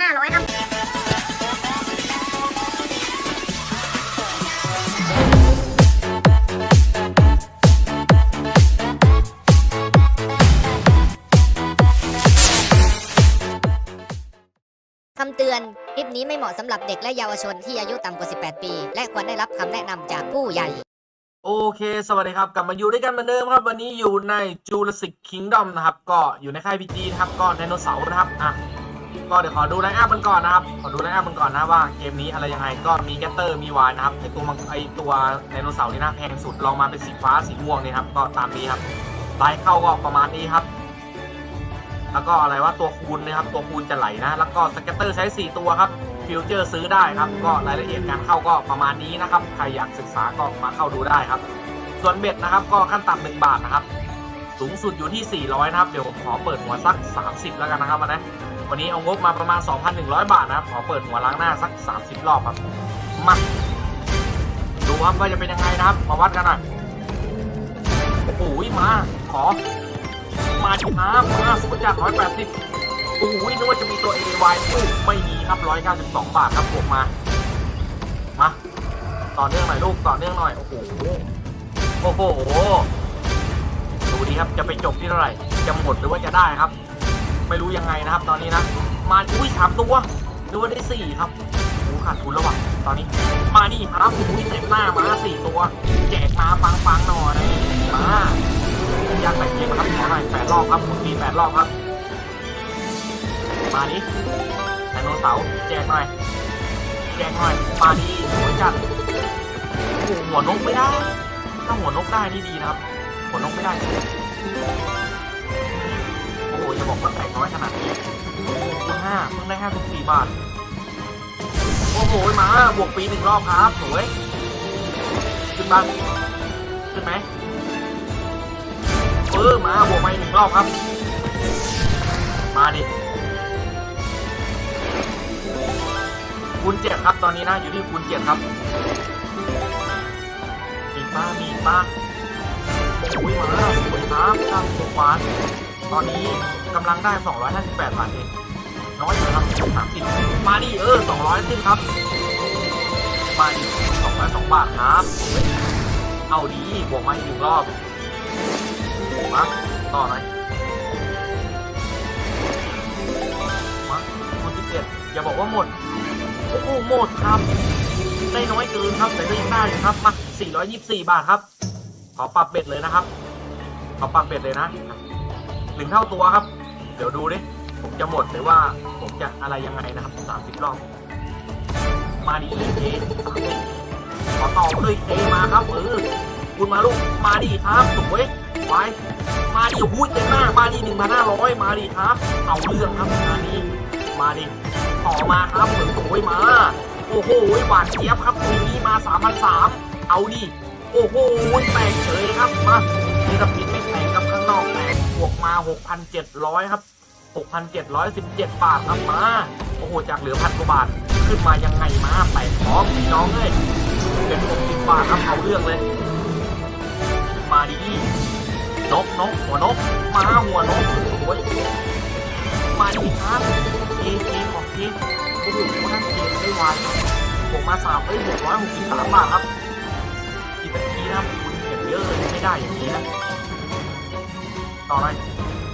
ห้าร้อยครับคำเตือน คลิปนี้ไม่เหมาะสำหรับเด็กและเยาวชนที่อายุต่ำกว่า 18 ปี และควรได้รับคำแนะนำจากผู้ใหญ่ โอเค สวัสดีครับ กลับมาอยู่ด้วยกันเหมือนเดิมครับ วันนี้อยู่ใน Jurassic Kingdom นะครับ ก็อยู่ในค่ายพีจีนะครับ ก็ไดโนเสาร์นะครับ อะ ก็เดี๋ยวขอดูไลน์อัพมันก่อนนะครับ ขอดูไลน์อัพมันก่อนนะว่าเกมนี้อะไรยังไง ก็มีแกตเตอร์ มีวายนะครับ ไอตัวมังไอตัวไดโนเสาร์นี่นะแพงสุด ลองมาเป็นสีฟ้าสีม่วงนี่ครับ ก็ตามนี้ครับไลน์เข้าก็ประมาณนี้ครับ แล้วก็อะไรว่าตัวคูณนะครับ ตัวคูณจะไหลนะ แล้วก็สเก็ตเตอร์ใช้ 4 ตัวครับ ฟิวเจอร์ซื้อได้ครับ ก็รายละเอียดการเข้าก็ประมาณนี้นะครับ ใครอยากศึกษาก็มาเข้าดูได้ครับ ส่วนเบ็ดนะครับ ก็ขั้นต่ำหนึ่งบาทนะครับ สูงสุดอยู่ที่ 400 นะครับ เดี๋ยวขอเปิดหัวสัก 30 แล้วกันนะครับวันนี้วันนี้เอางบมาประมาณ 2,100 บาทนะครับ ขอเปิดหัวล้างหน้าสัก 30 รอบครับ มา ดูครับว่าจะเป็นยังไงนะครับ มาวัดกันหน่อยโอ้ยมา ขอ มาดิครับมาสุดจาก180โอ้ยนึกว่าจะมีตัว AY อู้ไม่มีครับ 192 บาทครับบวกมา มา ต่อเนื่องหน่อยลูก ต่อเนื่องหน่อย โอ้โห โอ้โห ดูดีครับจะไปจบที่เท่าไหร่จะหมดหรือว่าจะได้ครับ ไม่รู้ยังไงนะครับ ตอนนี้นะ มาอุ้ยสามตัวดูว่าได้สี่ครับโอ้ขาดทุนแล้วว่ะตอนนี้ มานี่ครับอุ้ยเต็มหน้ามาสี่ตัวแจกมาฟังฟังหน่อยมาอยากใส่เกมครับขอหน่อยแปดรอบครับคุณปีแปดรอบครับมาดิไดโนเสาร์แจกหน่อยแจกหน่อยมาดิสวจัดโอ้โหหัวนกไม่ได้ ถ้าหัวนกได้นี่ดีนะครับ หัวนกไม่ได้โอ้โหจะบอกว่าแตกน้อยขนาดนี้คูณห้าเพิ่งได้ห้าสิบสี่บาท โอ้โหมาบวกปีหนึ่งรอบครับสวยขึ้นบ้างขึ้นไหมเออมาบวกมาอีกหนึ่งรอบครับ มาดิคูณเจ็ดครับตอนนี้นะอยู่ที่คูณเจ็ดครับมีป้ามีป้า อ้ยมาสวยครับทำตัวหวานตอนนี้กำลังได้ 258บาทเองน้อยเลยครับ30มาดิเออ 200 ขึ้นครับ มาดิ202บาทครับ เอาดีบวกมาอีกรอบมาต่อหน่อยมาคูณ17อย่าบอกว่าหมด โอ้โหหมดครับ ได้น้อยเกินครับ แต่ก็ยังได้อยู่ครับมา424 บาทครับ ขอปรับเบ็ดเลยนะครับ ขอปรับเบ็ดเลยนะหนึ่งเท่าตัวครับ เดี๋ยวดูดิ ผมจะหมดหรือว่าผมจะอะไรยังไงนะครับ30รอบ มาดีเคขอต่อเลยเคมาครับเออคุณมาลูก มาดีครับสวยไว้มาดีหูยเต็มหน้ามาดีหนึ่งพันห้าร้อยมาดีครับ เอาเรื่องครับงานนี้มาดิต่อมาครับเหมือนโอยมา โอ้โหหวานเจี๊ยบครับทีนี้มาสามพันสามเอาดิ โอ้โหแตกเฉยครับมานี่ถ้าผิดไม่แตกครับข้างนอกแตกบวกมาหกพันเจ็ดร้อยครับหกพันเจ็ดร้อยสิบเจ็ดบาทครับมา โอ้โห จากเหลือพันกว่าบาท ขึ้นมายังไงมาแตกพร้อมพี่น้องเลยเป็นหกสิบบาทครับเอาเรื่องเลย มาดีนกนกหัวนก มาหัวนกโอ้ยมาดีครับเอเอของเอโอ้โหนั่นเอไม่วายบผมมาสามเอ้ยหกร้อยหกสิบสามบาทครับ นาทีนะครับคุณเก็บเยอะเลยไม่ได้อย่างนี้นะต่อหน่อย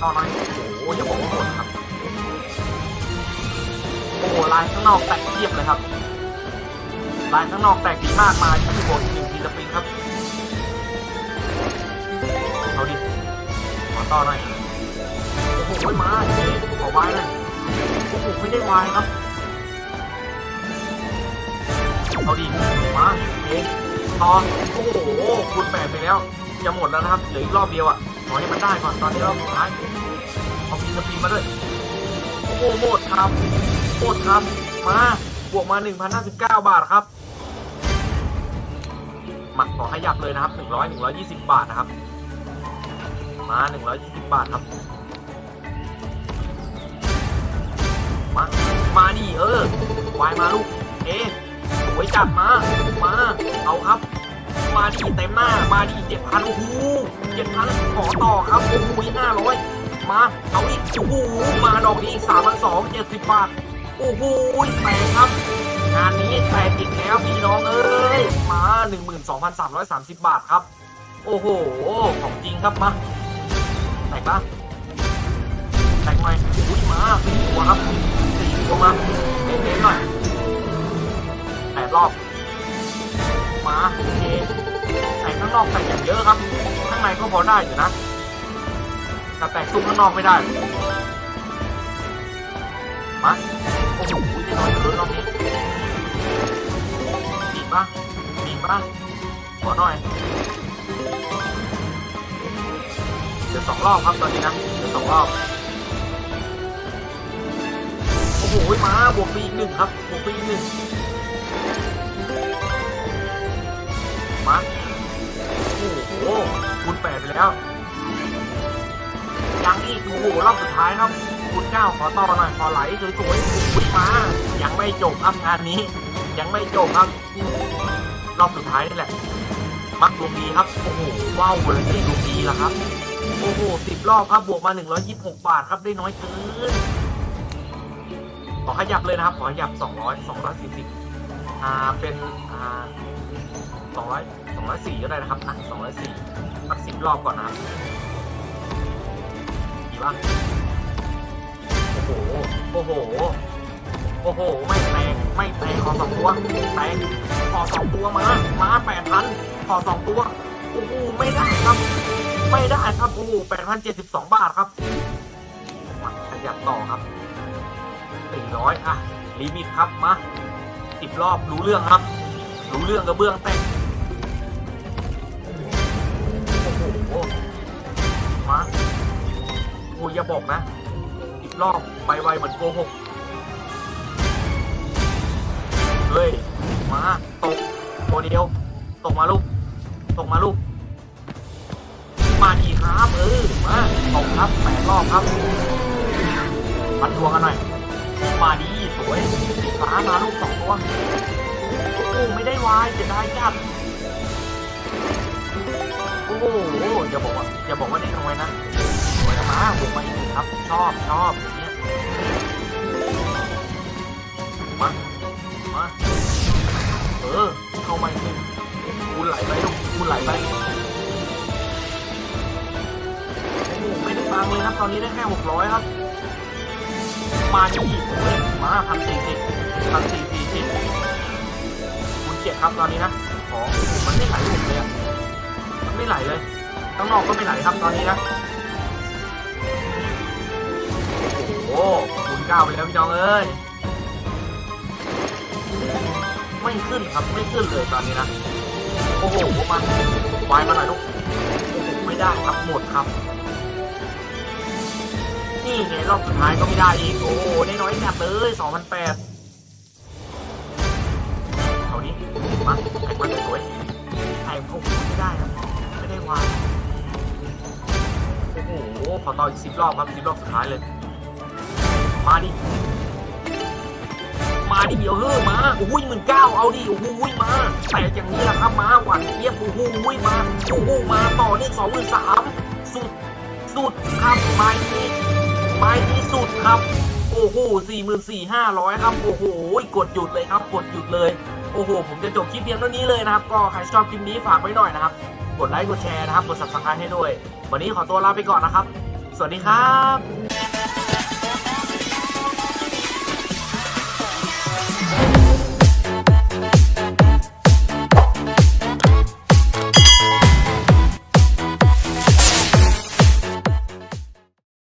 ต่อหน่อยโอ้โหอย่าบอกว่าหมดครับโอ้โหลายข้างนอกแตกเทียบเลยครับลายข้างนอกแตกดีมากมาที่โบนหนึ่งทีสปริงครับเอาดิขอต่อหน่อยโอ้โหมาเจ๊ขอวายหน่อยโอ้โหไม่ได้วายครับเอาดิมาเจ๊ ต่อโอ้โหคุณแปดไปแล้ว จะหมดแล้วนะครับ เหลืออีกรอบเดียวอะ ขอให้มันได้ก่อนตอนนี้รอบสุดท้ายเอาพีสปริงมาด้วย โอ้โหหมดครับหมดครับ มา บวกมา 1,059 บาทครับหมาขอขยับเลยนะครับ 100 120 บาทนะครับ มา 120 บาทครับ มา มาดิเออวายมาลูก เอ๊ สวยจัดมา มา เอาครับ มาดิเต็มหน้า มาดิเจ็ดพันโอ้โหเจ็ดพันขอต่อครับโอ้โหห้าร้อยมา เอาอีกโอ้โหมาดอกนี้อีกสามพันสองเจ็ดสิบบาท โอ้โหแตกครับ งานนี้แตกอีกแล้วพี่น้องเอ้ย มา12,330บาทครับ โอ้โห ของจริงครับมาแตกปะแตกหน่อยอุ้ยมาสี่ตัวครับสี่ตัวมาเน้นๆหน่อย ดรอบมาโอเคแตกข้างนอกแตกอย่างเยอะครับ ข้างในก็พอได้อยู่นะ แต่แตกซุ้มข้างนอกไม่ได้มาโอ้โหจะน้อยเกินรอบนี้มีปะมีปะขอหน่อยเดี๋ยวสองรอบครับตอนนี้นะเดี๋ยวสองรอบโอ้โหมาบวกไปอีกหนึ่งครับบวกไปอีกหนึ่ง มาโอ้โหคูณแปดไปแล้ว ยังอีกโอ้โหรอบสุดท้ายครับคูณเก้าขอต่อหน่อยขอไหลสวยๆอุ้ยมายังไม่จบครับงานนี้ ยังไม่จบครับ รอบสุดท้ายนี่แหละ มักดวงดีครับโอ้โหว้าวเลยที่ดวงดีละครับโอ้โหสิบรอบครับบวกมา126บาทครับได้น้อยเกินขอขยับเลยนะครับ ขอขยับ200 240อ่าเป็นอ่า 200 204ก็ได้นะครับอะ204สักสิบรอบก่อนนะครับดีป่ะโอ้โห โอ้โห โอ้โห ไม่แตก ไม่แตกขอสองตัว แตกขอสองตัวมา มาแปดพันขอสองตัว โอ้โห ไม่ได้ครับ ไม่ได้ครับ โอ้โหแปดพันเจ็ดสิบสองบาทครับมาขยับต่อครับสี่ร้อยอะ ลิมิตครับ มาสิบรอบรู้เรื่องครับ รู้เรื่องกระเบื้องแตก อย่าบอกนะสิบรอบไปไวเหมือนโกหก เฮ้ย มา ตกตัวเดียว ตกมาลูก ตกมาลูก มาดีครับเออ มาตกครับแปดรอบครับปัดดวงกันหน่อย มาดีสวยฟ้ามาลูกสองตัวโอ้ไม่ได้วายจะได้จัดโอ้โหอย่าบอกว่าอย่าบอกว่าได้น้อยนะสวยนะมาบุกมา ชอบชอบเงี้ยมามาเออ เข้ามาอีกหนึ่งคูณไหลไปลูกคูณไหลไปโอ้โหไม่ได้ตังเลยครับตอนนี้ได้แค่หกร้อยครับ มาดีเฮ้ยมาพันสี่สิบพันสี่สี่สิบคูณเจ็ดครับตอนนี้นะของมันไม่ไหลหมเลยอะมันไม่ไหลเลยข้างนอกก็ไม่ไหลครับตอนนี้นะ หคูณเก้าไปแล้วพี่น้องเอ้ย ไม่ขึ้นครับไม่ขึ้นเลยตอนนี้นะ โอ้โหมันวายมาหน่อยลูกโอ้โหไม่ได้ครับหมดครับ นี่ไงรอบสุดท้ายก็ไม่ได้อีก โอ้โหได้น้อยจัดเลยสองพันแปดเอานี้มาแข่งมาสวยๆแข่งเขาไม่ได้ครับไม่ได้วายโอ้โหขอต่ออีกสิบรอบครับสิบรอบสุดท้ายเลย มาดิ มาดิเดี๋ยวเฮ้อมาโอ้โหหมื่นเก้าเอาดิโอ้โหมาแต่อย่างนี้แหละครับมาหวานเทียบโอ้โหมาโอ้โหมาต่อนี่สองหมื่นสามสุดสุดครับไม้นี้ไม้ที่สุดครับ โอ้โหสี่หมื่นสี่ห้าร้อยครับ โอ้โหกดหยุดเลยครับ กดหยุดเลยโอ้โห ผมจะจบคลิปเพียงเท่านี้เลยนะครับ ก็ใครชอบคลิปนี้ฝากไว้หน่อยนะครับ กดไลค์ กดแชร์นะครับ กด subscribe ให้ด้วย วันนี้ขอตัวลาไปก่อนนะครับ สวัสดีครับ